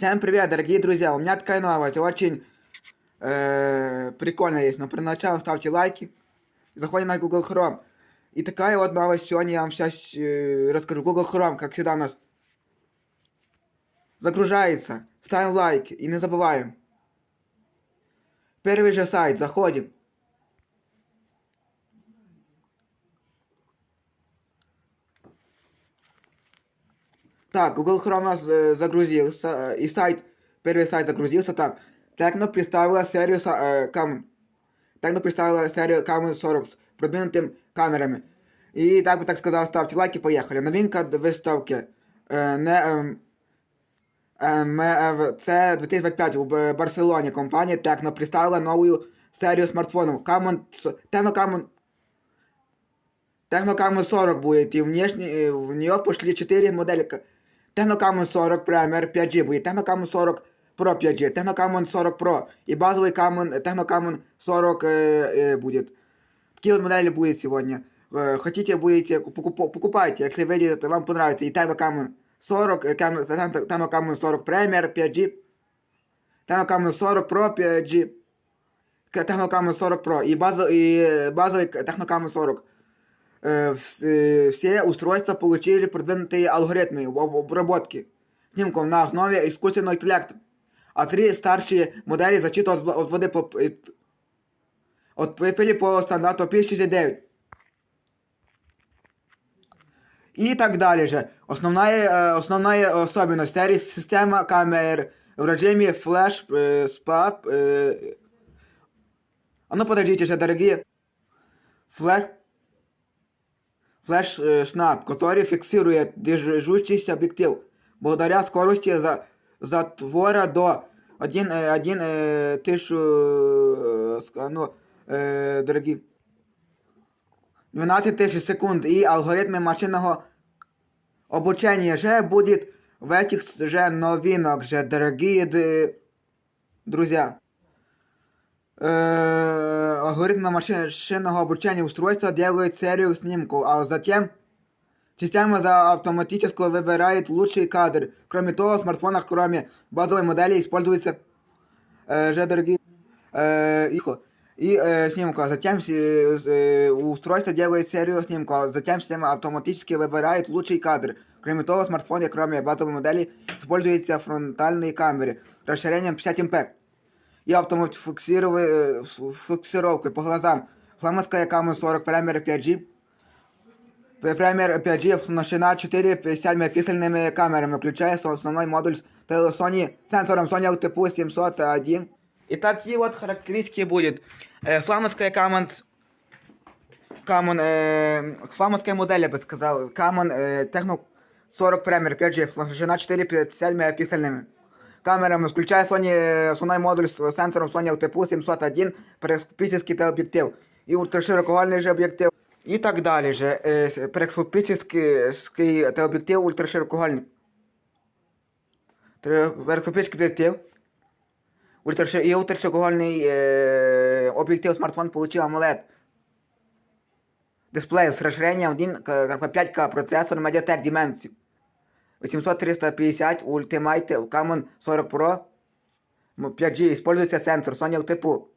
Всем привет, дорогие друзья! У меня такая новость, очень э, прикольная есть. Но перед началом ставьте лайки, заходим на Google Chrome. И такая вот новость сегодня я вам сейчас э, расскажу. Google Chrome, как всегда у нас загружается. Ставим лайк и не забываем. Первый же сайт, заходим. Так, Google Chrome у нас э, загрузился, э, и сайт, первый сайт загрузился, так. Текно представила серию са- э, кам... Текно представила серию Камон 40 с продвинутым камерами. І так би так сказав, ставте лайки, поїхали. Новинка д- виставки. Е, не, ем, ем, е, в- це 2025 у Б- Барселоні. Компанія Tecno представила нову серію смартфонів. Camon, с- Tecno Camon Tecno Camon 40 будет, и внешне, э, в нее пошли 4 модели. К- Tecno Camon 40 Premier 5G будет, Tecno Camon 40 Pro 5G, Tecno Camon 40 Pro и базовый Camon, Tecno Camon 40 э, э, будет. Такие вот модели будет сегодня. Э, Хотите, будете, покуп- покупайте, если видите, вам понравится. И Tecno Camon 40, э, Cam- Tecno Tecno Camon 40 Premier 5G, Tecno Camon 40 Pro 5G, К- Tecno Camon 40 Pro и, базо, и э, базовый Tecno Camon 40. Э, вс- э, все устройства получили продвинутые алгоритмы об- обработки снимков на основе искусственного интеллекта. А три старшие модели защиты от, от воды по, э, от пыли по стандарту P69. И так далее же. Основная, э, основная особенность серии система камер в режиме флеш, э, спа, э, а ну подождите же, дорогие. Флеш, флеш-шнап, который фиксирует движущийся объектив благодаря скорости за, затвора до 1, 1 тысячу, э, ска- ну, э, дорогие, 12 тысяч секунд и алгоритмы машинного обучения же будет в этих же новинок же, дорогие д- друзья. Э, алгоритмы машинного обучения устройства делают серию снимков, а затем система за автоматически выбирает лучший кадр. Кроме того, в смартфонах, кроме базовой модели, используется э, же дорогие э, их и э, снимка. Затем си- э, устройство делает серию снимков, а затем система автоматически выбирает лучший кадр. Кроме того, в смартфоне, кроме базовой модели, используются фронтальные камеры расширением 50 МП и автоматфиксировкой по глазам. Фламовская Camon 40 Premier 5G. Premier 5G оснащена 4 50 мегапиксельными камерами, включая со- основной модуль с теле- Sony, сенсором Sony LTPO 701. И такие вот характеристики будет. Э, фламовская Camon Камон, э, фламовская модель, я бы сказал. Камон э, Techno 40 Premier 5G, оснащена 4 50 мегапиксельными камерами, включая Sony, э, основной модуль с сенсором Sony LTPO 701, перископический телеобъектив и ультраширокоугольный же объектив. И так далее же. Э, перископический ский телеобъектив ультраширокоугольный. Тре- Перископический объектив. Ультраши... И ультраширокоугольный э, объектив смартфон получил AMOLED. Дисплей с расширением 1.5К процессор Mediatek Dimensity 800-350 Ultimate Camon 40 Pro 5G используется сенсор Sony LTPO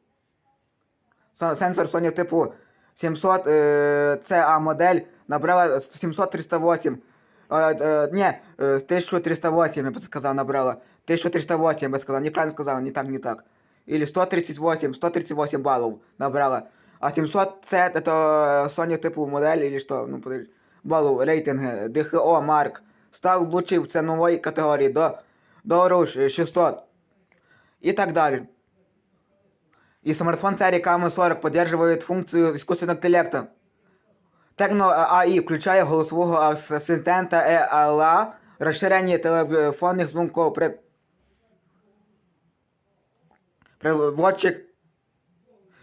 Со- сенсор Sony LTPO 700 э, CA модель набрала 700-308 э, э, не, э, 1308 я бы сказал набрала 1308 я бы сказал, неправильно сказал, не так, не так или 138, 138 баллов набрала. А 700 C это Sony типу модель или что? Ну, подожди. Баллов, рейтинг, DHO, Mark. Стал лучший в ценовой категории до, до Rouge 600. И так далее. И смартфон серии Camon 40 поддерживает функцию искусственного интеллекта. Tecno AI включає голосового асистента ELA, розширення телефонних при... приводчик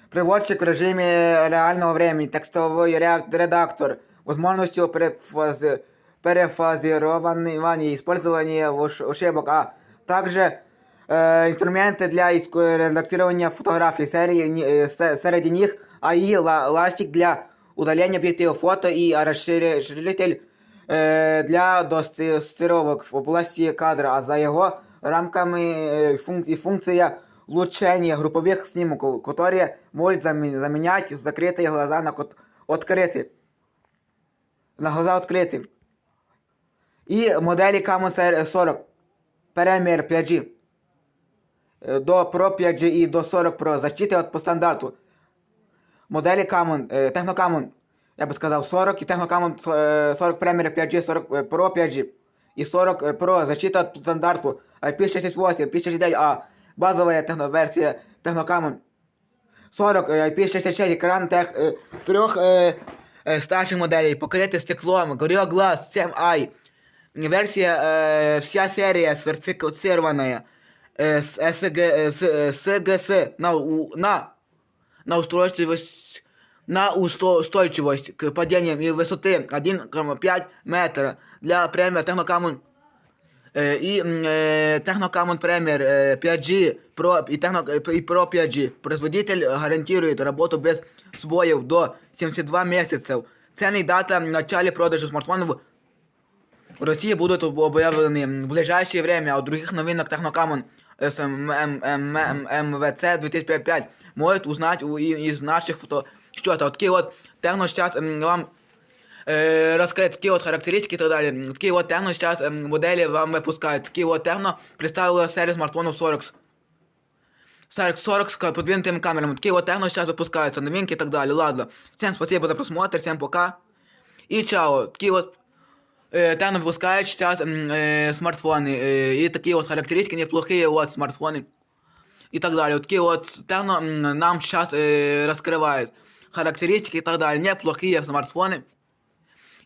Приводчик в режиме реального времени, текстовый реак- редактор, возможностью перефази- перефазирования и использования уш- ошибок, а также э, инструменты для иск- редактирования фотографий серии, ни- э, се- среди них АИ, ла- ластик для удаления объектива фото и расширитель э, для достировок в области кадра, а за его рамками э, функ- и функция лучения групповых снимков, которые может заме- заменять закрытые глаза на кот- открытые. На глаза открыты. И модели Camon CR40 Premier 5G э, до Pro 5G и до 40 Pro защиты от по стандарту. Модели Camon, э, Technocamon, я бы сказал 40 и Technocamon э, 40 Premier 5G, 40 э, Pro 5G и 40 э, Pro защита от стандарту IP68, IP69A, а, базовая техноверсия Technocamon 40 э, IP66 экран тех э, трех э, э, старших моделей, покрытый стеклом, Gorilla Glass 7i, версия, э, вся серия сертифицированная э, с СГ, э, с, э, СГС на, у- на, на устойчивость на усто- устойчивость к падениям и высоты 1,5 метра для премия Technocamon э, и м, э, Technocamon Premier э, 5G Pro и, Techno, э, и Pro 5G. Производитель гарантирует работу без сбоев до 72 месяцев. Цены и дата в начале продажи смартфонов в России будут объявлены в ближайшее время, а от других новинок Technocamon МВЦ 2005 может узнать у- и- из наших фото счетов. Такие вот Техно сейчас вам э, рассказать такие вот характеристики и так далее. Такие вот Техно сейчас эм, модели вам выпускают. Такие вот Техно представила серию смартфонов 40 с 40, 40 с ка- подвинутыми камерами. Такие вот Техно сейчас выпускаются, новинки и так далее. Ладно. Всем спасибо за просмотр, всем пока. И чао. Такие вот э, Техно выпускает сейчас м, э, смартфоны. э, и такие вот характеристики неплохие вот смартфоны. И так далее. Вот такие вот Техно м, нам сейчас э, раскрывает. Характеристики и так далее. Неплохие смартфоны.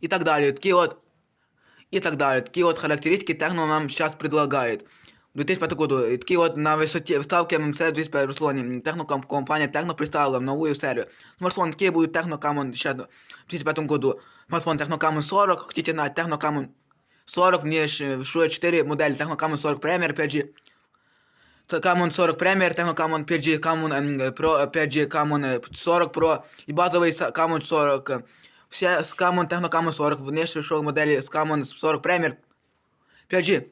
И так далее. Такие вот и так далее. Такие вот характеристики Техно нам сейчас предлагает. В 2005 году и такие вот на высоте вставки ММЦ 205 в Руслане. Техно ком- компания Техно представила новую серию. Смартфон какие будут Техно Камон сейчас в 2005 году. Смартфон Техно Камон 40, хотите на Техно Камон 40, мне шует 4 модели Техно Камон 40 Premier 5G. Камон 40 Premier, Техно Камон 5G, Камон Pro 5G, Камон 40 Pro и базовый Камон 40. э, Все с Камон Техно Камон 40, внешне шел модели с Камон 40 Premier 5G.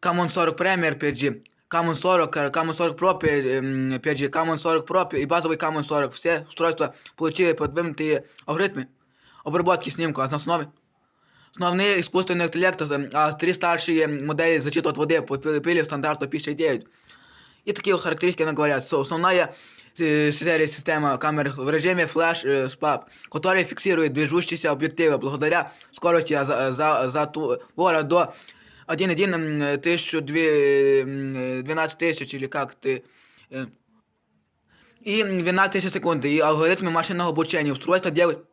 Камон 40 Premier 5G. Камон 40, э, Камон 40 Pro 5G, Камон 40 Pro и базовый Камон 40. Все устройства получили подвинутые алгоритмы обработки снимка на основе Основные искусственные интеллекты, э, а три старшие модели защиты от воды поступили в стандарт IP69. И такие вот характеристики она говорят. So, основная э, серия система камер в режиме Flash э, SPAP, которая фиксирует движущиеся объективы благодаря скорости за, за, затвора до 1.1 м, тысячу две- м, 12 тысяч или как ты э, и 12 тысяч секунд, и алгоритмы машинного обучения. Устройство делает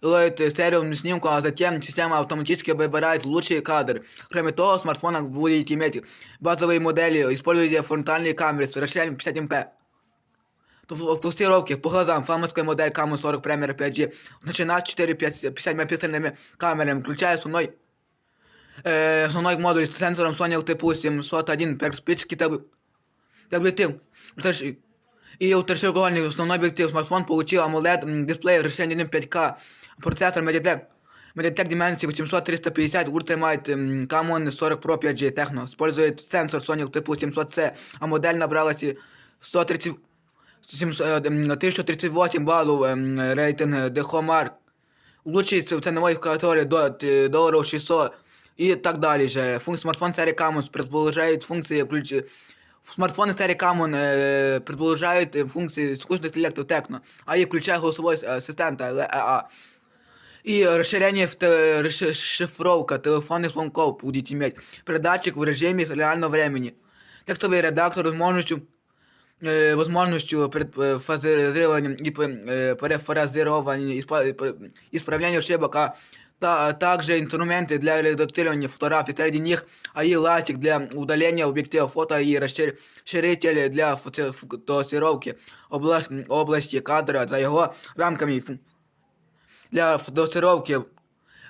делает стерео снимку, а затем система автоматически выбирает лучший кадр. Кроме того, смартфон будет иметь базовые модели, используя фронтальные камеры с расширением 50 мп. В тестировке по глазам фламовская модель Camon 40 Premier 5G начинает 4-5 мегапиксельными камерами, включая основной э, основной модуль с сенсором Sony LTPO 701 перспективский таб- объектив. Ультра- И ультраширокоугольный основной объектив смартфон получил AMOLED м, дисплей расширением 5К, процессор Mediatek Mediatek Dimensity 800-350 Ultimate м, Camon 40 Pro 5G Techno. Использует сенсор Sony LTPO 700C, а модель набрала си- 130 700, э, м, 1038 баллов м, рейтинг Dehomar. Лучший ц- ценовой категории до т- долларов 600 и так далее же. Функ смартфон серии Camon предполагает функции ключ... Смартфоны серии Camon э, предполагают э, функции искусственного интеллекта Techno, а и включая голосовой э, ассистент ЛАА. И расширение в те- расши- шифровка телефонных звонков будет иметь. Передатчик в режиме реального времени. Текстовый редактор с возможностью э, возможностью предфазирования и э, перефразирования испа- э, исправления ошибок, а та- также инструменты для редактирования фотографий, среди них АИ ластик для удаления объектива фото и расшир- расширитель для фото- фотосировки обла- области кадра за его рамками фу- для фотосировки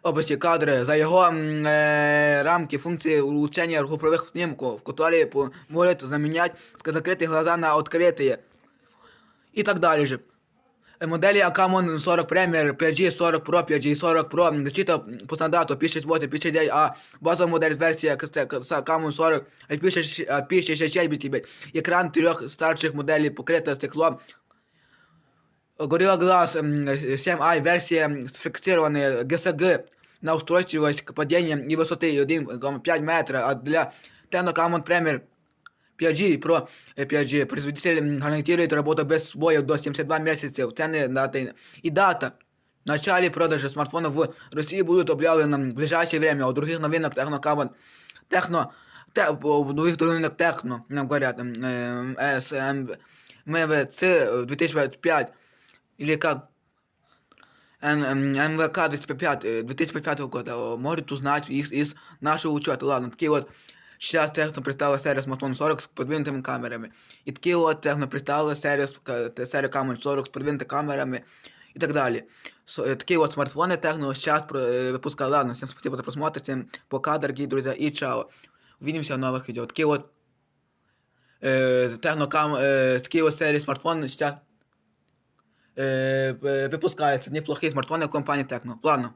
области кадра за его м, э, рамки функции улучшения групповых снимков, которые по- может заменять закрытые глаза на открытые и так далее же. Е, Моделі Akamon 40 Premier, 5G 40 Pro, 5G 40 Pro, защита по стандарту P68, P69, а базова модель версія Akamon 40, IP66 BTB. Екран трьох старших моделей покрита стеклом. Gorilla Glass 7i версия сфиксированная ГСГ на устойчивость к падению и высоты 1,5 метра, а для Techno Common Premier 5G Pro э, 5G производитель м, гарантирует работу без сбоев до 72 месяцев. Цены даты и дата. В начале продажи смартфонов в России будут объявлены в ближайшее время. У других новинок Techno Common Techno те, у других новинок Techno нам говорят м, э, SM МВЦ 2025 или как Н- м, МВК 2005, э, 2005 года э, может узнать из, из нашего учета. Ладно, такие вот сейчас Техно представила серию смартфон 40 с продвинутыми камерами. И такие вот Техно представила серию, с- к- т- серию Камон 40 с продвинутыми камерами и так далее. Со- э, такие вот смартфоны Техно сейчас про- э, выпускают. Ладно, всем спасибо за просмотр, всем пока, дорогие друзья, и чао. Увидимся в новых видео. Такие вот э, Техно Кам, э, такие вот серии смартфонов сейчас э, э, выпускаются неплохие смартфоны компании Техно. Ладно.